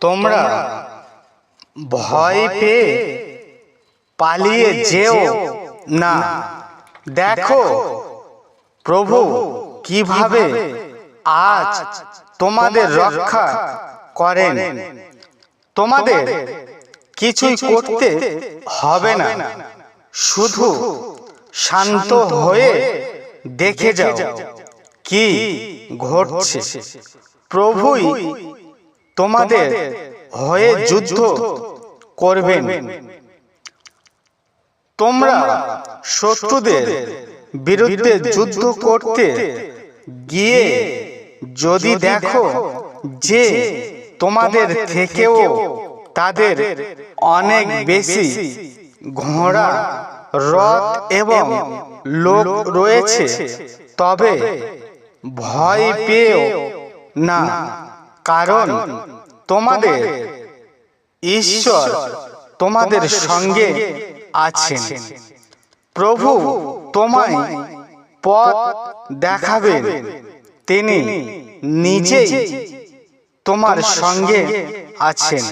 তোমরা ভয় পেয়ে পালিয়ে যেও না। দেখো প্রভু কীভাবে আজ তোমাদের রক্ষা করেন। তোমাদের কিছুই করতে হবে না। শুধু শান্ত হয়ে দেখে যাও কি ঘটছে। প্রভুই তোমাদের হয়ে যুদ্ধ করবেন। তোমরা শত্রুদের বিরুদ্ধে যুদ্ধ করতে গিয়ে যদি দেখো যে তোমাদের থেকেও তাদের অনেক বেশি ঘোড়া রথ এবং লোক রয়েছে। তবে ভয় পেও না। কারণ তোমাদের ঈশ্বর তোমাদের সঙ্গে আছেন। প্রভু তোমায় পথ দেখাবেন। তিনি নিজেই তোমার সঙ্গে আছেন।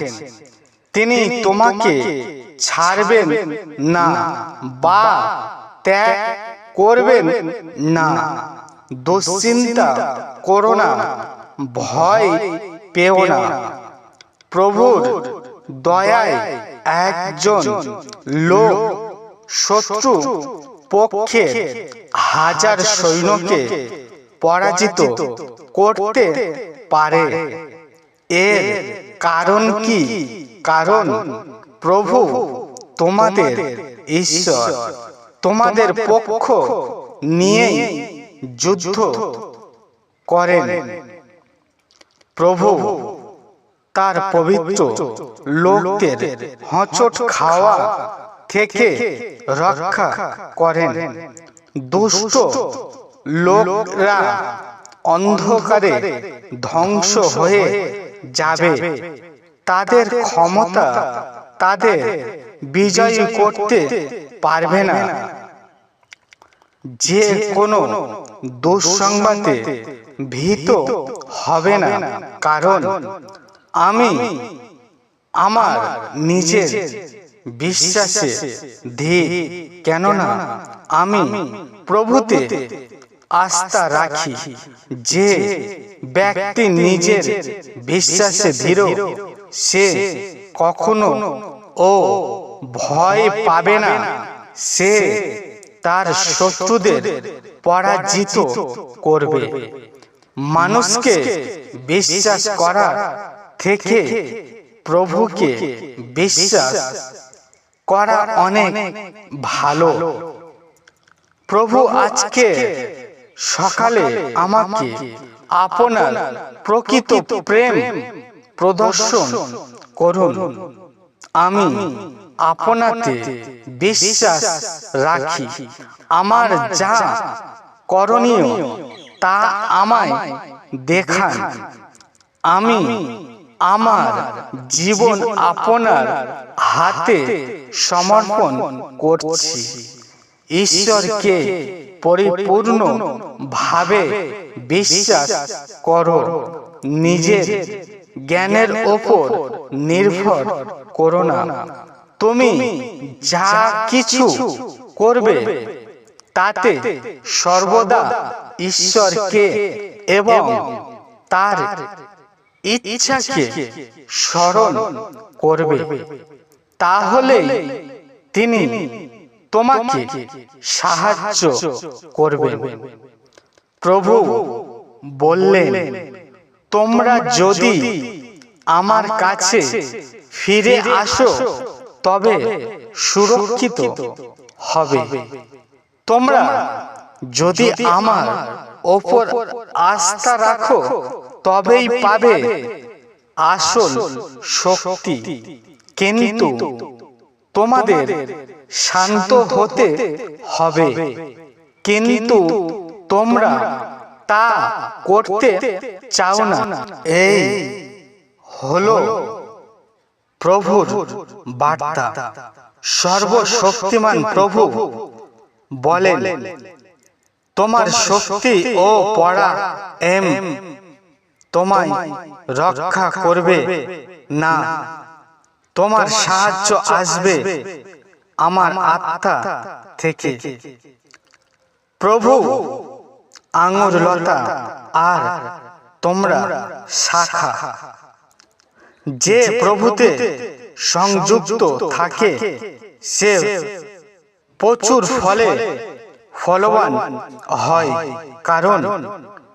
তিনি তোমাকে ছাড়বেন না বা ত্যাগ করবেন না। দুশ্চিন্তা করো না। ভয় পেও না। প্রভুর দয়ায় একজন লোক শত্রু পক্ষে হাজার সৈন্যকে পরাজিত করতে পারে। এর কারণ কি? কারণ প্রভু তোমাদের ঈশ্বর। তোমাদের পক্ষ নিয়ে যুদ্ধ করেন। প্রভু, তার পবিত্র লোকদের হচট খাওয়া থেকে রক্ষা করেন। দুষ্ট লোকরা অন্ধকারে ধ্বংস হয়ে যাবে। তাদের ক্ষমতা তাদের বিজয়ী করতে পারবে না। যে কোনো দুঃসংবাদে ভীত হবে না। কারণ আমি আমার নিজের বিশ্বাসে ধী কেননা আমি প্রভুতে আস্থা রাখি। যে ব্যক্তি নিজের বিশ্বাসে ধীর সে কখনো ও ভয় পাবে না। সে তার শত্রুদের পরাজিত করবে। মানুষকে বিশ্বাস করা থেকে প্রভুকে বিশ্বাস করা অনেক ভালো। প্রভু আজকে সকালে আমাকে আপনার প্রকৃত প্রেম প্রদর্শন করুন। আমি আপনাতে বিশ্বাস রাখি। আমার যা করণীয় তা আমায় দেখান। আমি আমার জীবন আপনার হাতে সমর্পণ করছি। ঈশ্বরকে পরিপূর্ণ ভাবে বিশ্বাস করো। নিজের জ্ঞানের ওপর নির্ভর করো না। তুমি যা কিছু করবে তাতে সর্বদা ঈশ্বরকে এবং তার ইচ্ছাকে স্মরণ করবে। তাহলে তিনি তোমাকে সাহায্য করবেন। প্রভু বললেন, তোমরা যদি আমার কাছে ফিরে আসো, তবে সুরক্ষিত হবে। তোমরা যদি আমার ওপর আস্থা রাখো তবেই পাবে আসল শক্তি। কিন্তু তোমাদের শান্ত হতে হবে। কিন্তু তোমরা তা করতে চাও না। এই হলো প্রভুর বার্তা। সর্বশক্তিমান প্রভু। বলেন তোমার শক্তি ও পড়া এম তোমায় রক্ষা করবে না। তোমার সাহায্য আসবে আমার আত্মা থেকে। প্রভু আঙুর লতা আর তোমরা শাখা। যে প্রভুতে সংযুক্ত থাকে সে প্রচুর ফলে ফলবান হয় কারণ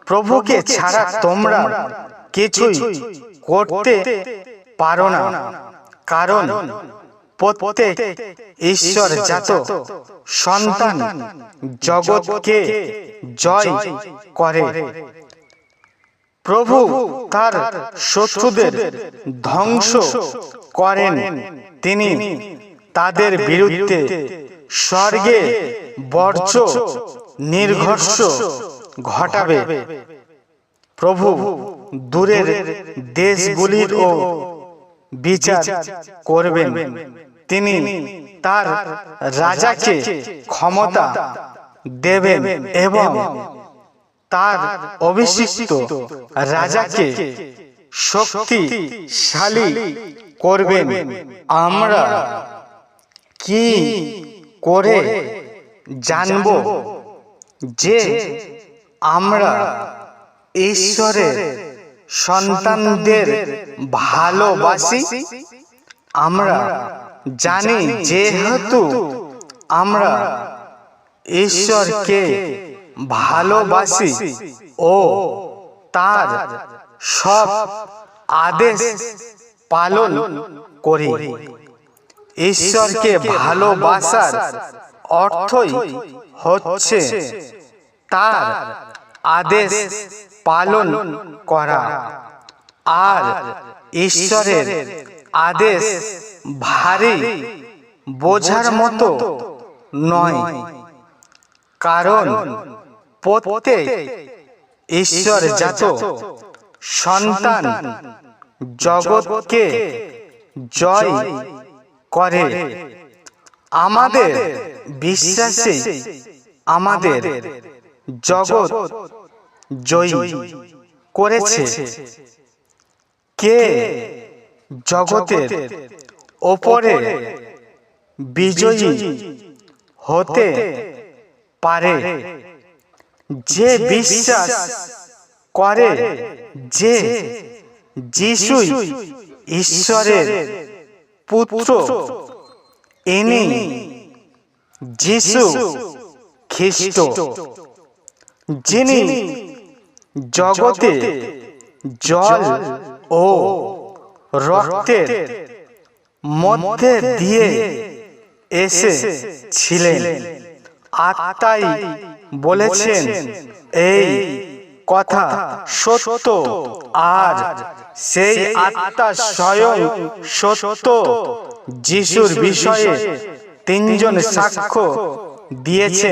প্রভুকে ছাড়া তোমরা কিছুই করতে পারো না। কারণ প্রত্যেক ঈশ্বর জাত সন্তান জগৎকে জয় করে। প্রভু তার শত্রুদের ধ্বংস করেন। তিনি তাদের বিরুদ্ধে স্বর্গে বর্জ্য নির্ঘর্ষ ঘটাবে। প্রভু দূরের দেশগুলির ও বিচার করবেন। তিনি তার রাজাকে ক্ষমতা দেবেন এবং তার অভিষিক্ত রাজাকে শক্তিশালী করবেন। আমরা কি করে জানব যে আমরা ঈশ্বরের সন্তানদের ভালোবাসি। আমরা জানি যেহেতু আমরা ঈশ্বরকে ভালোবাসি ও তার সব আদেশ পালন করি। ঈশ্বরকে ভালোবাসার অর্থই হচ্ছে তার আদেশ পালন করা। আর ঈশ্বরের আদেশ ভারী বোঝার মতো নয়। কারণ প্রত্যেক ঈশ্বর জাত সন্তান জগৎকে জয় করে। আমাদের বিশ্বাসে আমাদের জগৎ জয়ী করেছে। কে জগতের ওপরে বিজয়ী হতে পারে? যে বিশ্বাস করে, যে যিশুই ঈশ্বরের পুত্র, ইনি যিশু খ্রিস্ট, যিনি জগতে জল ও রক্তের মধ্যে দিয়ে এসেছিলেন। আত্মাই বলেছেন, এই কথা সত্য। আর সেই আত্মা স্বয়ং সত্য। যিশুর বিষয়ে তিনজন সাক্ষ্য দিয়েছে।